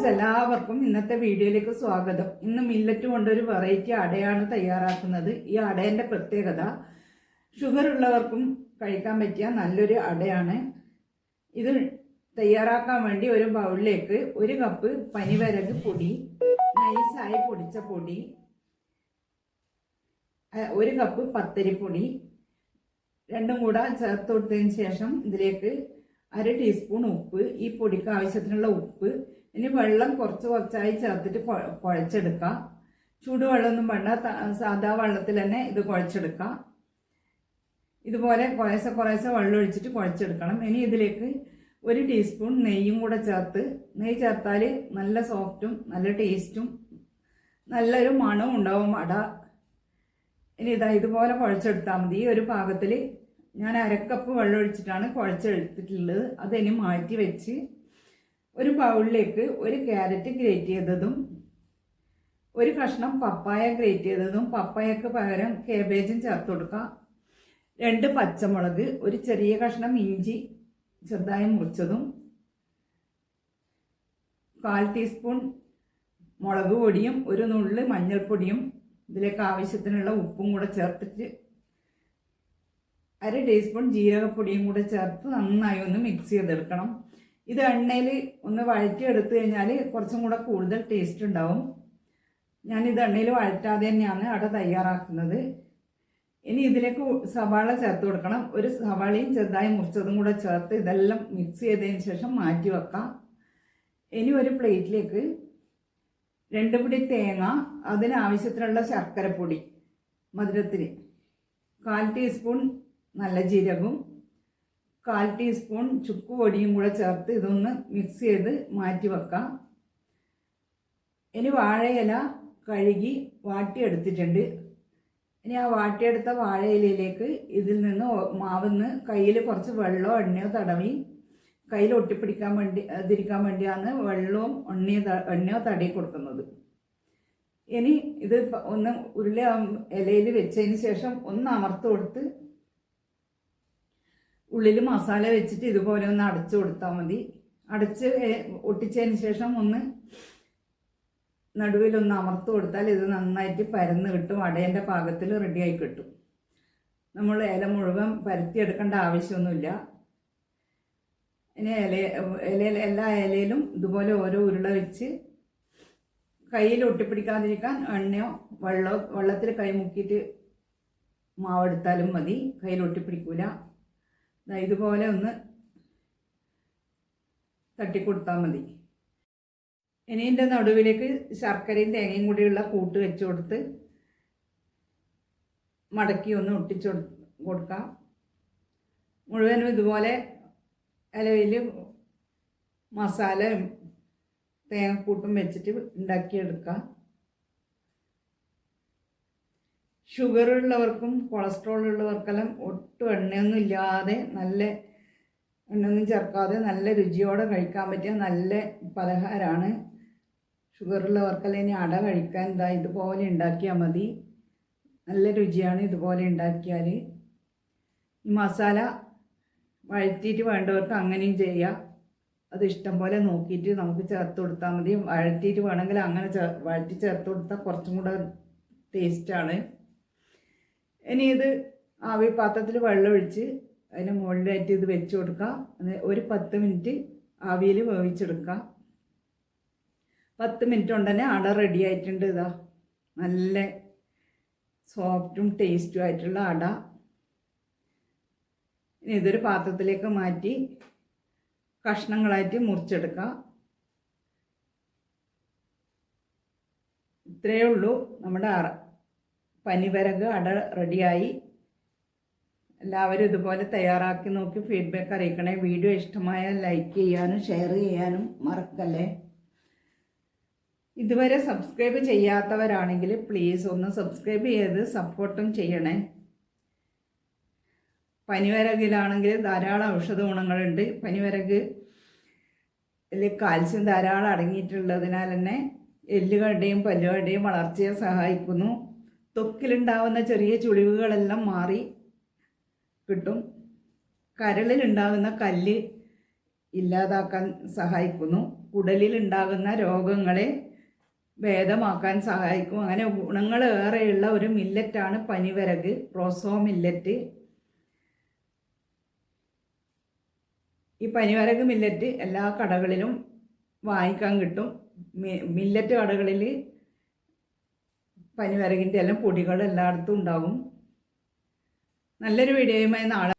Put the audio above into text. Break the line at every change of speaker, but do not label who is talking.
Friends എല്ലാവർക്കും ഇന്നത്തെ വീഡിയോയിലേക്ക് സ്വാഗതം. ഇന്ന് മില്ലറ്റ് കൊണ്ടൊരു വെറൈറ്റി അടയാണ് തയ്യാറാക്കുന്നത്. ഈ അടേന്റെ പ്രത്യേകത ഷുഗർ ഉള്ളവർക്കും കഴിക്കാൻ പറ്റിയ നല്ലൊരു അടയാണ്. ഇത് തയ്യാറാക്കാൻ വേണ്ടി ഒരു ബൗളിലേക്ക് ഒരു കപ്പ് പനിവരക് പൊടി നൈസായി പൊടിച്ച പൊടി ഒരു കപ്പ് പത്തരിപ്പൊടി രണ്ടും കൂടെ ചേർത്ത് കൊടുത്തതിന് ശേഷം ഇതിലേക്ക് അര ടീസ്പൂൺ ഉപ്പ് ഈ പൊടിക്ക് ആവശ്യത്തിനുള്ള ഉപ്പ് ഇനി വെള്ളം കുറച്ച് കുറച്ചായി ചേർത്തിട്ട് കുഴച്ചെടുക്കുക കുഴച്ചെടുക്കാം. ചൂടുവെള്ളമൊന്നും വേണ്ട. സാധാ വെള്ളത്തിൽ തന്നെ ഇത് കുഴച്ചെടുക്കാം. ഇതുപോലെ കുറേശ്ശെ കുറേശ്ശെ വെള്ളം ഒഴിച്ചിട്ട് കുഴച്ചെടുക്കണം. ഇനി ഇതിലേക്ക് ഒരു ടീസ്പൂൺ നെയ്യും കൂടെ ചേർത്ത് നെയ്യ് ചേർത്താൽ നല്ല സോഫ്റ്റും നല്ല ടേസ്റ്റും നല്ലൊരു മണവും ഉണ്ടാവും അട. ഇനി ഇതാ ഇതുപോലെ കുഴച്ചെടുത്താൽ മതി. ഈ ഒരു പാകത്തിൽ ഞാൻ അരക്കപ്പ് വെള്ളം ഒഴിച്ചിട്ടാണ് കുഴച്ചെടുത്തിട്ടുള്ളത്. അതിനി മാറ്റി വെച്ച് ഒരു ബൗളിലേക്ക് ഒരു ക്യാരറ്റ് ഗ്രേറ്റ് ചെയ്തതും ഒരു കഷ്ണം പപ്പായ ഗ്രേറ്റ് ചെയ്തതും പപ്പായക്ക് പകരം കേബേജും ചേർത്ത് കൊടുക്കുക രണ്ട് പച്ചമുളക് ഒരു ചെറിയ കഷ്ണം ഇഞ്ചി ചെറുതായി മുറിച്ചതും കാൽ ടീസ്പൂൺ മുളക് പൊടിയും ഒരു നുള്ളി മഞ്ഞൾപ്പൊടിയും ഇതിലേക്ക് ആവശ്യത്തിനുള്ള ഉപ്പും കൂടെ ചേർത്തിട്ട് അര ടീസ്പൂൺ ജീരകപ്പൊടിയും കൂടെ ചേർത്ത് നന്നായി ഒന്ന് മിക്സ് ചെയ്തെടുക്കണം. ഇത് എണ്ണയിൽ ഒന്ന് വഴറ്റി എടുത്തു കഴിഞ്ഞാൽ കുറച്ചും കൂടെ കൂടുതൽ ടേസ്റ്റ് ഉണ്ടാവും. ഞാൻ ഇത് എണ്ണയിൽ വഴറ്റാതെ തന്നെയാണ് അട തയ്യാറാക്കുന്നത്. ഇനി ഇതിലേക്ക് സവാള ചേർത്ത് കൊടുക്കണം. ഒരു സവാളയും ചെറുതായി മുറിച്ചതും കൂടെ ചേർത്ത് ഇതെല്ലാം മിക്സ് ചെയ്തതിന് ശേഷം മാറ്റി വെക്കാം. ഇനി ഒരു പ്ലേറ്റിലേക്ക് രണ്ട് പിടി തേങ്ങ അതിനാവശ്യത്തിനുള്ള ശർക്കരപ്പൊടി മധുരത്തിന് കാൽ ടീസ്പൂൺ നല്ല ജീരകവും കാൽ ടീസ്പൂൺ ചുക്ക് പൊടിയും കൂടെ ചേർത്ത് ഇതൊന്ന് മിക്സ് ചെയ്ത് മാറ്റി വെക്കാം. ഇനി വാഴയില കഴുകി വാട്ടിയെടുത്തിട്ടുണ്ട്. ഇനി ആ വാട്ടിയെടുത്ത വാഴയിലയിലേക്ക് ഇതിൽ നിന്ന് മാവിന്ന് കയ്യിൽ കുറച്ച് വെള്ളമോ എണ്ണയോ തടവി കയ്യിൽ ഒട്ടിപ്പിടിക്കാൻ വേണ്ടി അതിരിക്കാൻ വേണ്ടിയാണ് വെള്ളവും എണ്ണയോ എണ്ണയോ തടി കൊടുക്കുന്നത്. ഇനി ഇത് ഒന്ന് ഉരുള ഇലയിൽ വെച്ചതിന് ശേഷം ഒന്ന് അമർത്ത് കൊടുത്ത് ഉള്ളിൽ മസാല വെച്ചിട്ട് ഇതുപോലെ ഒന്ന് അടച്ചു കൊടുത്താൽ മതി. അടച്ച് ഒട്ടിച്ചതിന് ശേഷം ഒന്ന് നടുവിലൊന്ന് അമർത്ത് കൊടുത്താൽ ഇത് നന്നായിട്ട് പരന്ന് കിട്ടും. അടേന്റെ പാകത്തിൽ റെഡിയായി കിട്ടും. നമ്മൾ ഇല മുഴുവൻ പരത്തിയെടുക്കേണ്ട ആവശ്യമൊന്നുമില്ല. ഇനി ഇല ഇലയിൽ എല്ലാ ഇലയിലും ഇതുപോലെ ഓരോ ഉരുള വെച്ച് കയ്യിൽ ഒട്ടിപ്പിടിക്കാതിരിക്കാൻ എണ്ണയോ വെള്ളമോ വെള്ളത്തിൽ കൈ മുക്കിയിട്ട് മാവെടുത്താലും മതി. കയ്യിൽ ഒട്ടിപ്പിടിക്കൂല. ഇതുപോലെ ഒന്ന് തട്ടിക്കൊടുത്താൽ മതി. ഇനി ഇതിന്റെ നടുവിലേക്ക് ശർക്കരയും തേങ്ങയും കൂടിയുള്ള കൂട്ട് വെച്ച് കൊടുത്ത് മടക്കി ഒന്ന് ഒട്ടിച്ചു കൊടു- കൊടുക്കാം. മുഴുവനും ഇതുപോലെ ഇലയിൽ മസാലയും തേങ്ങക്കൂട്ടും വെച്ചിട്ട് ഉണ്ടാക്കിയെടുക്കാം. ഷുഗർ ഉള്ളവർക്കും കൊളസ്ട്രോൾ ഉള്ളവർക്കെല്ലാം ഒട്ടും എണ്ണയൊന്നും ഇല്ലാതെ നല്ല എണ്ണയൊന്നും ചേർക്കാതെ നല്ല രുചിയോടെ കഴിക്കാൻ പറ്റിയ നല്ല പലഹാരമാണ് ഷുഗർ ഉള്ളവർക്കെല്ലാം ഇനി അട കഴിക്കാൻ എന്താ ഇതുപോലെ ഉണ്ടാക്കിയാൽ മതി. നല്ല രുചിയാണ് ഇതുപോലെ ഉണ്ടാക്കിയാൽ ഈ മസാല വഴറ്റിയിട്ട് വേണ്ടവർക്ക് അങ്ങനെയും ചെയ്യാം. അത് ഇഷ്ടം പോലെ നോക്കിയിട്ട് നമുക്ക് ചേർത്ത് കൊടുത്താൽ മതി. വഴറ്റിയിട്ട് വേണമെങ്കിൽ അങ്ങനെ ചേ വഴറ്റി ചേർത്ത് കൊടുത്താൽ കുറച്ചും കൂടെ ടേസ്റ്റാണ്. ഇനി ഇത് ആവി പാത്രത്തിൽ വെള്ളം ഒഴിച്ച് അതിന് മുകളിലായിട്ട് ഇത് വെച്ച് കൊടുക്കുക. ഒരു പത്ത് മിനിറ്റ് ആവിയിൽ വേവിച്ചെടുക്കുക. പത്ത് മിനിറ്റ് കൊണ്ട് തന്നെ അട റെഡി ആയിട്ടുണ്ട് ഇതാ. നല്ല സോഫ്റ്റും ടേസ്റ്റും ആയിട്ടുള്ള അട. ഇനി ഇതൊരു പാത്രത്തിലേക്ക് മാറ്റി കഷ്ണങ്ങളായിട്ട് മുറിച്ചെടുക്കുക. ഇത്രയേ ഉള്ളൂ നമ്മുടെ പനിവരക് അട റെഡിയായി. എല്ലാവരും ഇതുപോലെ തയ്യാറാക്കി നോക്കി ഫീഡ്ബാക്ക് അറിയിക്കണേ. വീഡിയോ ഇഷ്ടമായ ലൈക്ക് ചെയ്യാനും ഷെയർ ചെയ്യാനും മറക്കല്ലേ? ഇതുവരെ സബ്സ്ക്രൈബ് ചെയ്യാത്തവരാണെങ്കിൽ പ്ലീസ് ഒന്ന് സബ്സ്ക്രൈബ് ചെയ്ത് സപ്പോർട്ടും ചെയ്യണേ. പനിവരകിലാണെങ്കിൽ ധാരാളം ഔഷധ ഗുണങ്ങളുണ്ട്. പനിവരക് കാൽസ്യം ധാരാളം അടങ്ങിയിട്ടുള്ളതിനാൽ തന്നെ എല്ലുകളുടെയും പല്ലുകളുടെയും വളർച്ചയെ സഹായിക്കുന്നു. ത്വക്കിലുണ്ടാവുന്ന ചെറിയ ചുളിവുകളെല്ലാം മാറി കിട്ടും. കരളിലുണ്ടാകുന്ന കല്ല് ഇല്ലാതാക്കാൻ സഹായിക്കുന്നു. കുടലിലുണ്ടാകുന്ന രോഗങ്ങളെ ഭേദമാക്കാൻ സഹായിക്കും. അങ്ങനെ ഗുണങ്ങൾ ഏറെയുള്ള ഒരു മില്ലറ്റാണ് പനിവരക് റോസോ മില്ലറ്റ്. ഈ പനിവരക് മില്ലറ്റ് എല്ലാ കടകളിലും വാങ്ങിക്കാൻ കിട്ടും. മില്ലറ്റ് കടകളിൽ പനിവരകിന്റെ എല്ലാം പൊടികൾ എല്ലായിടത്തും ഉണ്ടാവും നല്ലൊരു വീഡിയോയുമായി നാളെ